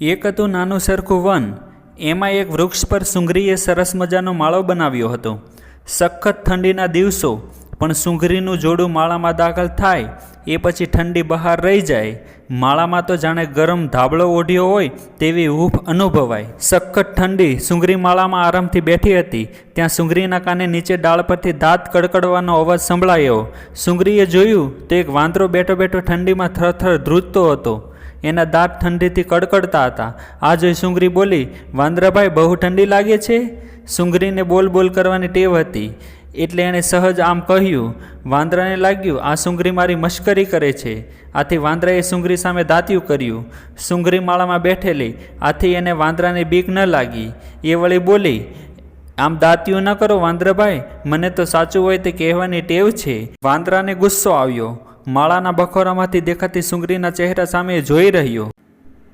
એક હતું નાનું સરખું વન. એમાં એક વૃક્ષ પર સુંગરીએ સરસ મજાનો માળો બનાવ્યો હતો. સખત ઠંડીના દિવસો, પણ સુંગરીનું જોડું માળામાં દાખલ થાય, એ પછી ઠંડી બહાર રહી જાય. માળામાં તો જાણે ગરમ ધાબળો ઓઢ્યો હોય તેવી હૂફ અનુભવાય. સખત ઠંડી સુંગરી માળામાં આરામથી બેઠી હતી. ત્યાં સુંગરીના કાને નીચે ડાળ પરથી દાંત કડકડવાનો અવાજ સંભળાયો. સુંગરીએ જોયું, તો એક વાંદરો બેઠો બેઠો ઠંડીમાં થરથર ધ્રુજતો હતો. એના દાંત ઠંડીથી કડકડતા હતા. આ જોઈ સુંગરી બોલી, વાંદરાભાઈ, બહુ ઠંડી લાગે છે? સુંગરીને બોલ બોલ કરવાની ટેવ હતી. એટલે એણે સહજ આમ કહ્યું, વાંદરાને લાગ્યું, આ સુંગરી મારી મશ્કરી કરે છે. આથી વાંદરાએ સુંગરી સામે દાંત્યું કર્યું. સુંગરી માળામાં બેઠેલી, આથી એને વાંદરાની બીક ન લાગી. એ વળી બોલી આમ દાંતિયું ન કરો, વાંદરાભાઈ. મને તો સાચું હોય તે કહેવાની ટેવ છે. વાંદરાને ગુસ્સો આવ્યો. માળાના બખોરામાંથી દેખાતી સુંગરીના ચહેરા સામે જોઈ રહ્યો.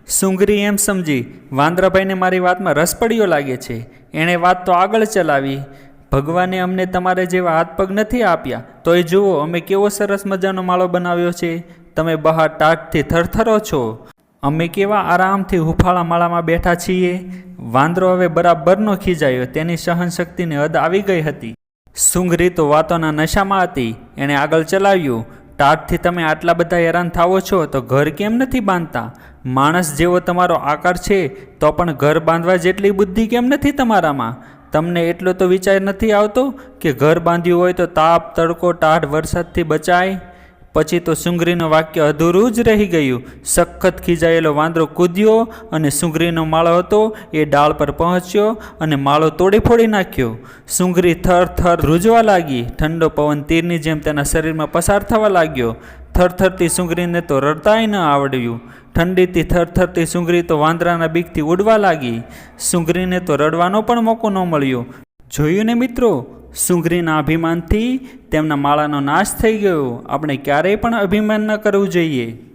સુંગરી એમ સમજી, વાંદરાભાઈને મારી વાતમાં રસ લાગે છે. એણે વાત તો આગળ ચલાવી. ભગવાને અમને તમારે જેવા હાથ પગ નથી આપ્યા. તોય જુઓ, અમે કેવો સરસ મજાનો માળો બનાવ્યો છે. તમે બહાર ટાટથી થરથરો છો. અમે કેવા આરામથી હુફાળા માળામાં બેઠા છીએ. વાંદરો હવે બરાબરનો ખીજાયો. તેની સહનશક્તિની હદ આવી ગઈ હતી. સુંગરી તો વાતોના નશામાં હતી. એણે આગળ ચલાવ્યું. ટાટથી તમે આટલા બધા હેરાન થાવો છો તો ઘર કેમ નથી બાંધતા? માણસ જેવો તમારો આકાર છે તો પણ ઘર બાંધવા જેટલી બુદ્ધિ કેમ નથી તમારામાં? તમને એટલો તો વિચાર નથી આવતો કે ઘર બાંધ્યું હોય તો તાપ, તડકો, ટાઢ વરસાદથી બચાય? પછી તો સુંગરીનું વાક્ય અધૂરું જ રહી ગયું. સખત ખીજાયેલો વાંદરો કૂદ્યો અને સુંગરીનો માળો હતો, એ ડાળ પર પહોંચ્યો અને માળો તોડી ફોડી નાખ્યો. સુંગરી થર થર ધ્રુજવા લાગી. ઠંડો પવન તીરની જેમ તેના શરીરમાં પસાર થવા લાગ્યો. થરથરતી સુંગરીને તો રડતાય ન આવડ્યું. ઠંડીથી થરથરતી સુંગરી તો વાંદરાના બીકથી ઉડવા લાગી. સુંગરીને તો રડવાનો પણ મોકો ન મળ્યો. જોયું ને મિત્રો? સુંગરીના અભિમાનથી તેમના માળાનો નાશ થઈ ગયો. આપણે ક્યારેય પણ અભિમાન ન કરવું જોઈએ.